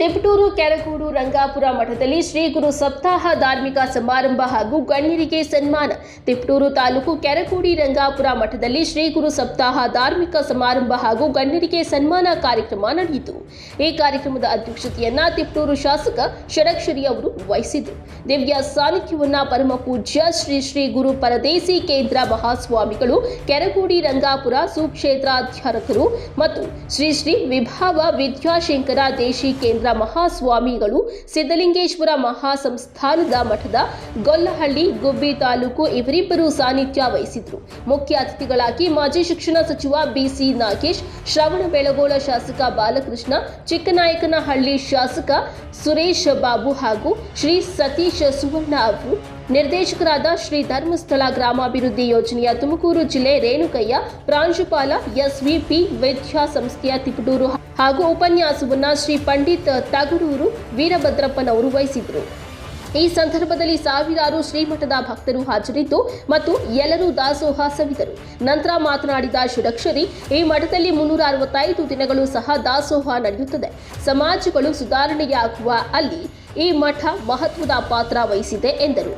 ತಿಪಟೂರು ಕೆರಗೂಡು ರಂಗಾಪುರ ಮಠದಲ್ಲಿ ಶ್ರೀ ಗುರು ಸಪ್ತಾಹ ಧಾರ್ಮಿಕ ಸಮಾರಂಭ ಹಾಗೂ ಗಣ್ಯರಿಗೆ ಸನ್ಮಾನ. ತಿಪಟೂರು ತಾಲೂಕು ಕೆರಗೂಡಿ, ರಂಗಾಪುರ ಮಠದಲ್ಲಿ ಶ್ರೀ ಗುರು ಸಪ್ತಾಹ ಧಾರ್ಮಿಕ ಸಮಾರಂಭ ಹಾಗೂ ಗಣ್ಯರಿಗೆ ಸನ್ಮಾನ ಕಾರ್ಯಕ್ರಮ ನಡೆಯಿತು. ಈ ಕಾರ್ಯಕ್ರಮದ ಅಧ್ಯಕ್ಷತೆಯನ್ನ ತಿಪಟೂರು ಶಾಸಕ ಷಡಕ್ಷರಿ ಅವರು ವಹಿಸಿದರು ದಿವ್ಯ ಸಾನ್ನಿಧ್ಯವನ್ನ ಪರಮ ಪೂಜ್ಯ ಶ್ರೀ ಶ್ರೀ ಗುರು ಪರದೇಸಿ ಕೇಂದ್ರ ಮಹಾಸ್ವಾಮಿಗಳು, ಕೆರಗೂಡಿ, ರಂಗಾಪುರ ಸುಕ್ಷೇತ್ರಾಧ್ಯಾರಕರು ಮತ್ತು ಶ್ರೀ ಶ್ರೀ ವಿಭಾವ ವಿದ್ಯಾಶಂಕರ ದೇಶಿ ಕೇಂದ್ರ ಮಹಾಸ್ವಾಮಿಗಳು ಸಿದ್ದಲಿಂಗೇಶ್ವರ ಮಹಾಸಂಸ್ಥಾನದ ಮಠದ ಗೊಲ್ಲಹಳ್ಳಿ ಗುಬ್ಬಿ ತಾಲೂಕು ಇವರಿಬ್ಬರು ಸಾನ್ನಿಧ್ಯ ವಹಿಸಿದ್ರು. ಮುಖ್ಯ ಅತಿಥಿಗಳಾಗಿ ಮಾಜಿ ಶಿಕ್ಷಣ ಸಚಿವ ಬಿಸಿ ನಾಗೇಶ್, ಶ್ರವಣ ಬೆಳಗೋಳ ಶಾಸಕ ಬಾಲಕೃಷ್ಣ, ಚಿಕ್ಕನಾಯಕನಹಳ್ಳಿ ಶಾಸಕ ಸುರೇಶ್ ಬಾಬು ಹಾಗೂ ಶ್ರೀ ಸತೀಶ್ ಸುವರ್ಣ ಅವರು ನಿರ್ದೇಶಕರಾದ ಶ್ರೀ ಧರ್ಮಸ್ಥಳ ಗ್ರಾಮಾಭಿವೃದ್ಧಿ ಯೋಜನೆಯ ತುಮಕೂರು ಜಿಲ್ಲೆ ರೇಣುಕಯ್ಯ, ಪ್ರಾಂಶುಪಾಲ ಎಸ್ವಿಪಿ ವಿದ್ಯಾಸಂಸ್ಥೆಯ ತಿಪಟೂರು ಹಾಗೂ ಉಪನ್ಯಾಸವನ್ನು ಶ್ರೀ ಪಂಡಿತ್ ತಗಡೂರು ವೀರಭದ್ರಪ್ಪನವರು ವಹಿಸಿದರು ಈ ಸಂದರ್ಭದಲ್ಲಿ ಸಾವಿರಾರು ಶ್ರೀಮಠದ ಭಕ್ತರು ಹಾಜರಿದ್ದು ಮತ್ತು ಎಲ್ಲರೂ ದಾಸೋಹ ಸವಿದರು. ನಂತರ ಮಾತನಾಡಿದ ಷಡಕ್ಷರಿ ಈ ಮಠದಲ್ಲಿ ಮುನ್ನೂರ ಅರವತ್ತೈದು ದಿನಗಳು ಸಹ ದಾಸೋಹ ನಡೆಯುತ್ತದೆ. ಸಮಾಜಗಳು ಸುಧಾರಣೆಯಾಗುವ ಅಲ್ಲಿ ಈ ಮಠ ಮಹತ್ವದ ಪಾತ್ರ ವಹಿಸಿದೆ ಎಂದರು.